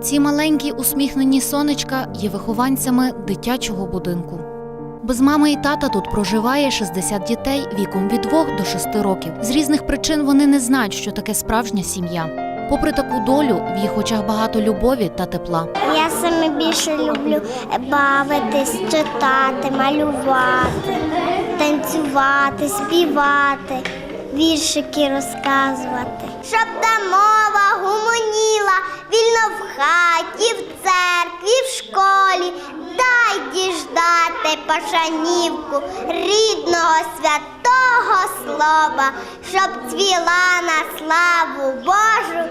Ці маленькі усміхнені сонечка є вихованцями дитячого будинку. Без мами і тата тут проживає 60 дітей віком від 2 до 6 років. З різних причин вони не знають, що таке справжня сім'я. Попри таку долю, в їх очах багато любові та тепла. Я саме більше люблю бавитись, читати, малювати, танцювати, співати, віршики розказувати. Щоб та мова гумоніла вільно в хаті, в церкві, в школі. Дай діждати пошанівку рідного святого слова, щоб цвіла на славу Божу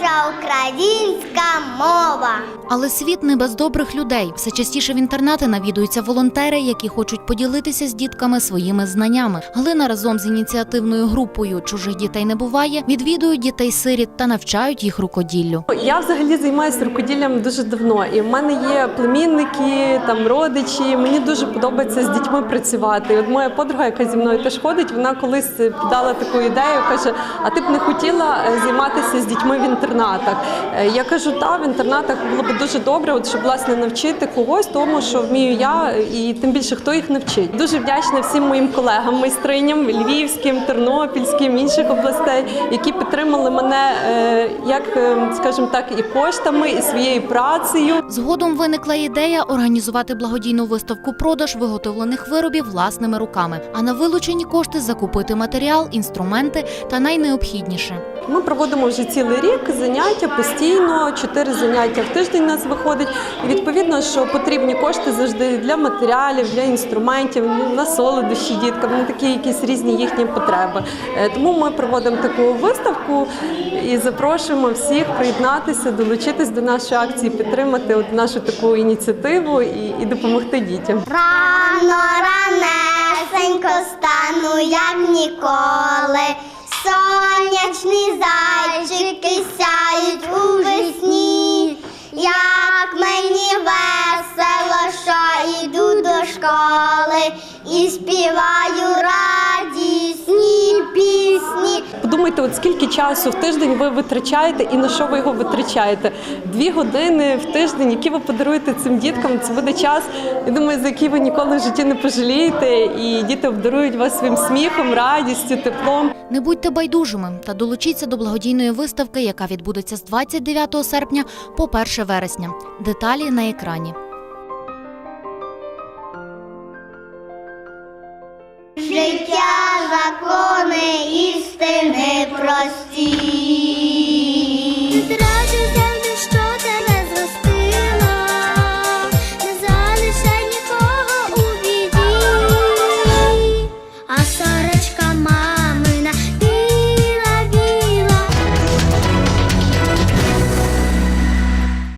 наша українська мова. Але світ не без добрих людей. Все частіше в інтернати навідуються волонтери, які хочуть поділитися з дітками своїми знаннями. Галина разом з ініціативною групою Чужих дітей не буває відвідують дітей сиріт та навчають їх рукоділлю. Я взагалі займаюся рукоділлям дуже давно, і в мене є племінники, там родичі. Мені дуже подобається з дітьми працювати. І От моя подруга, яка зі мною теж ходить, вона колись подала таку ідею, каже: А ти б не хотіла е, займатися з дітьми в інтернатах? Е, Я кажу, та в інтернатах було б дуже добре, от щоб власне навчити когось тому, що вмію я, і тим більше хто їх навчить. Дуже вдячна всім моїм колегам, майстриням львівським, тернопільським, інших областей, які підтримали мене е, як, е, скажімо так, і коштами, і своєю працею. Згодом виникла ідея організувати благодійну виставку продаж виготовлених виробів власними руками, а на вилучені кошти закупити матеріал, інструменти та найнеобхідніше. Ми проводимо вже цілий рік заняття постійно, чотири заняття в тиждень у нас виходить. І відповідно, що потрібні кошти завжди для матеріалів, для інструментів, на солодощі діткам, на такі якісь різні їхні потреби. Е, Тому ми проводимо таку виставку і запрошуємо всіх приєднатися, долучитись до нашої акції, підтримати от нашу таку ініціативу і, і допомогти дітям. Рано ранесенько стану, як ніколи. Сонячні зайчики сяють у весні. Як мені весело, що йду до школи і співаю пісні. Подумайте, от скільки часу в тиждень ви витрачаєте і на що ви його витрачаєте? Дві години в тиждень, які ви подаруєте цим діткам, це буде час, я думаю, за який ви ніколи в житті не пожалієте, і діти обдарують вас своїм сміхом, радістю, теплом. Не будьте байдужими та долучіться до благодійної виставки, яка відбудеться з 29 серпня по 1 вересня. Деталі на екрані. Життя, істини прості.